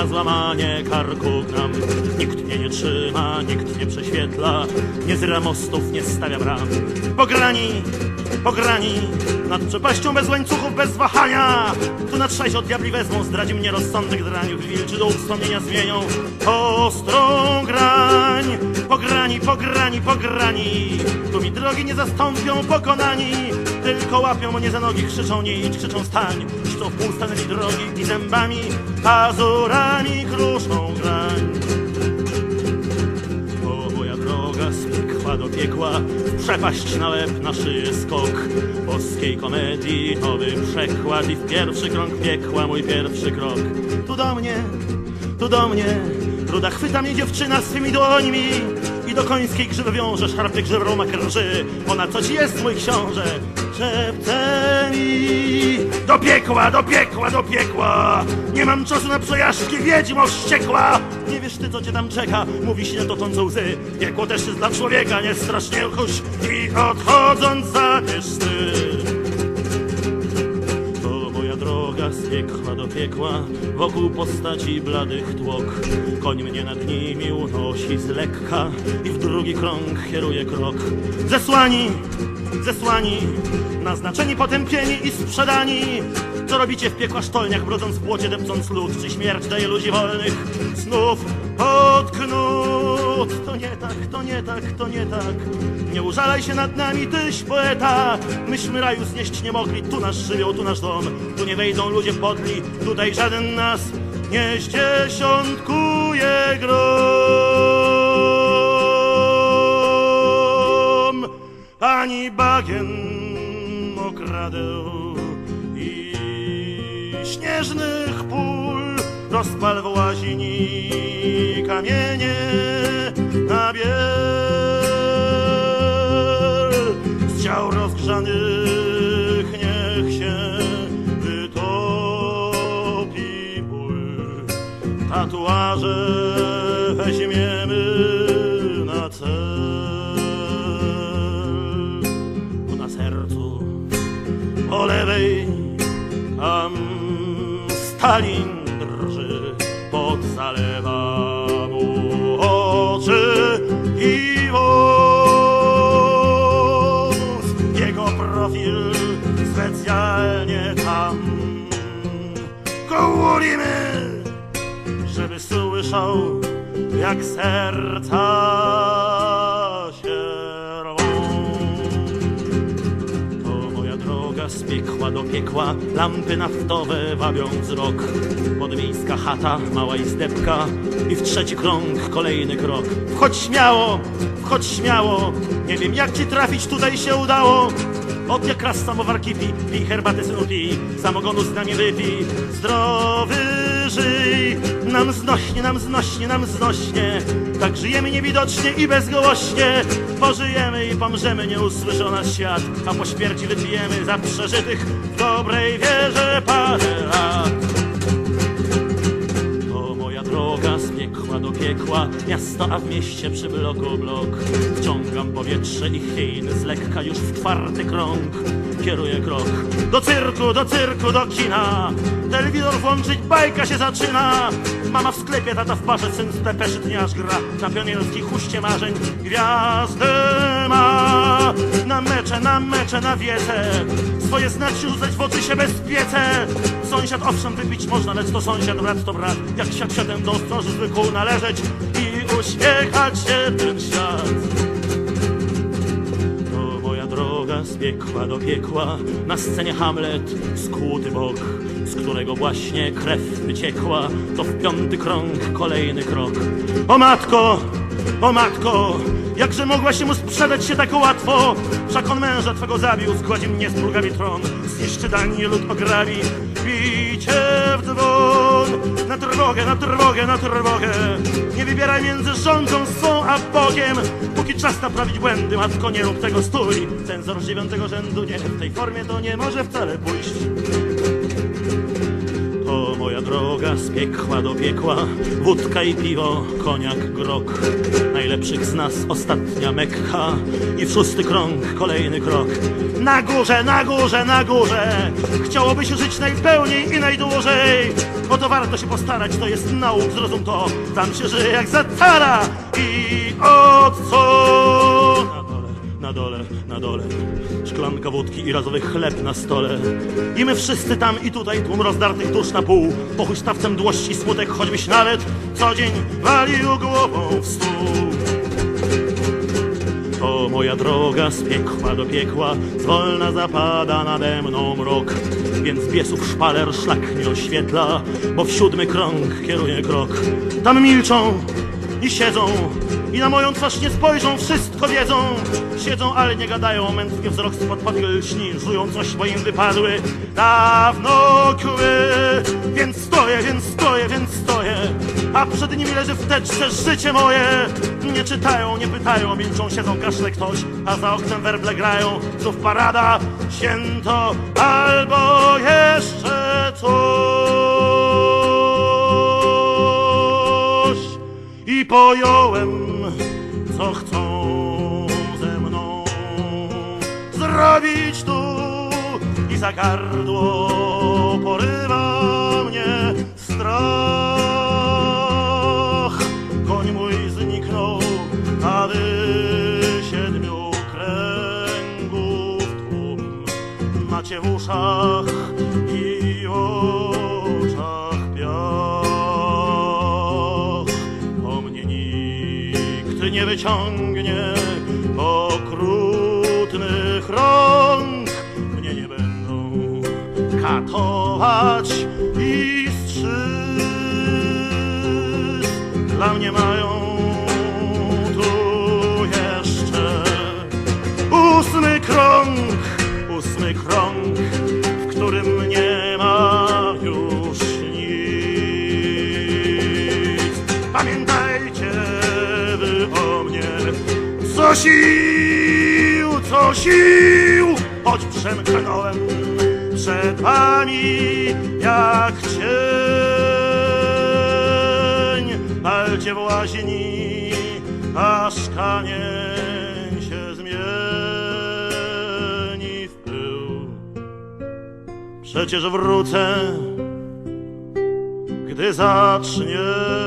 na złamanie karku gram. Nikt mnie nie trzyma, nikt nie prześwietla, nie zra mostów, nie stawia bram. Pograni, pograni, nad przepaścią bez łańcuchów, bez wahania. Tu na trzeź od diabli wezmą, zdradzi mnie rozsądek draniów, wilczy dół wspomnienia zmienią. Ostrą grań, pograni, pograni, pograni. Tu mi drogi nie zastąpią pokonani, tylko łapią mnie za nogi, krzyczą nie idź, krzyczą stań. Krzyczą w pół stanęli drogi i zębami, pazurami kruszą grań. O, moja droga z piekła do piekła, w przepaść na łeb, na szyję skok. Boskiej komedii nowy przekład i w pierwszy krąg piekła mój pierwszy krok. Tu do mnie, tu do mnie, ruda chwyta mnie dziewczyna swymi dłońmi i do końskiej grzywy wiąże szarpy grzywrą ma krży. Ona co ci jest, mój książę? Szepce mi do piekła, do piekła, do piekła. Nie mam czasu na przejażdżki, wiedźmo wściekła. Nie wiesz ty, co cię tam czeka, mówi się tocząco łzy. Piekło też jest dla człowieka, nie strasznie chuś i odchodząc piekła do piekła, wokół postaci bladych tłok. Koń mnie nad nimi unosi z lekka i w drugi krąg kieruje krok. Zesłani, zesłani, naznaczeni, potępieni i sprzedani. Co robicie w piekła sztolniach, brodząc w błocie, depcąc lód? Czy śmierć daje ludzi wolnych znów pod To nie tak, to nie tak, to nie tak. Nie użalaj się nad nami, tyś poeta. Myśmy raju znieść nie mogli, tu nasz żywioł, tu nasz dom. Tu nie wejdą ludzie podli, tutaj żaden nas nie zdziesiątkuje grom. Ani bagien okradę i śnieżnych pól rozpal w łazini kamienie na biel. Z ciał rozgrzanych niech się wytopi ból tatuaże weźmiemy na cel. Tu na sercu po lewej tam Stalin zalewa mu oczy i wąs. Jego profil specjalnie tam kołurimy, żeby słyszał, jak serca z piekła do piekła, lampy naftowe wabią wzrok. Podmiejska chata, mała izdebka i w trzeci krąg kolejny krok. Wchodź śmiało, wchodź śmiało, nie wiem jak ci trafić tutaj się udało. Od jak raz samowar kipi, pij herbatę synu pij, samogonu z nami. Zdrowy żyj, nam znośnie, nam znośnie, nam znośnie. Tak żyjemy niewidocznie i bezgłośnie. Pożyjemy i pomrzemy, nie usłyszał nas świat, a po śmierci wypijemy za przeżytych w dobrej wierze parę lat. Do piekła, miasto, a w mieście przy bloku blok. Wciągam powietrze i chwiejny z lekka już w czwarty krąg. Kieruję krok do cyrku, do cyrku, do kina. Telewizor włączyć, bajka się zaczyna. Mama w sklepie, tata w parze, syn z depeszy dniarz gra. Na pionierskiej huście marzeń gwiazdę ma. Na mecze, na mecze, na wiece. Swoje znać rzucać w oczy się bezpiece. Sąsiad owszem wypić można, lecz to sąsiad, brat to brat. Jak siad siadem do ostroży zwykł należeć i uśmiechać się ten świat. Z piekła do piekła, na scenie Hamlet, skłuty bok, z którego właśnie krew wyciekła, to w piąty krąg kolejny krok. O matko, o matko, jakże mogła się mu sprzedać się tak łatwo? Wszak on męża twego zabił, zgładzi mnie z drugami tron, zniszczy danie lud ograbi, bicie w dzwon. Na trwogę, na trwogę, na trwogę, nie wybieraj między rządzą swą a Bogiem, póki czas naprawić błędy, matko nie rób tego stój. Cenzor z dziewiątego rzędu nie, w tej formie to nie może wcale pójść. To moja droga z piekła do piekła, wódka i piwo, koniak, grok. Najlepszych z nas ostatnia Mekka i w szósty krąg kolejny krok. Na górze, na górze, na górze, chciałoby się żyć najpełniej i najdłużej. O to warto się postarać, to jest nauk, zrozum to, tam się żyje jak za cara. I o co? Na dole, na dole. Szklanka wódki i razowy chleb na stole. I my wszyscy tam i tutaj, tłum rozdartych dusz na pół. Po huśtawce mdłości smutek, choćbyś nawet co dzień walił głową w stół. To moja droga z piekła do piekła, zwolna zapada nade mną mrok. Więc biesów szpaler szlak nie oświetla, bo w siódmy krąg kieruje krok. Tam milczą i siedzą, i na moją twarz nie spojrzą, wszystko wiedzą. Siedzą, ale nie gadają, mętnie wzrok spod powiek lśni, żują coś, bo im wypadły dawno kły. Więc stoję, więc stoję, więc stoję, a przed nimi leży w teczce życie moje. Nie czytają, nie pytają, milczą, siedzą, kaszle ktoś, a za oknem werble grają. Znów parada, święto, albo jeszcze coś. Pojąłem, co chcą ze mną zrobić tu i za gardło porywa mnie strach. Koń mój zniknął, a wy siedmiu kręgów tłum macie w uszach nie wyciągnie okrutnych rąk. Mnie nie będą katować i strzyc. Dla mnie mają tu jeszcze ósmy krąg, ósmy krąg, w którym nie ma już nic. Pamiętajcie co sił, co sił, choć przemknąłem przed wami jak cień. Palcie w łaźni, aż kamień się zmieni w pył. Przecież wrócę, gdy zacznie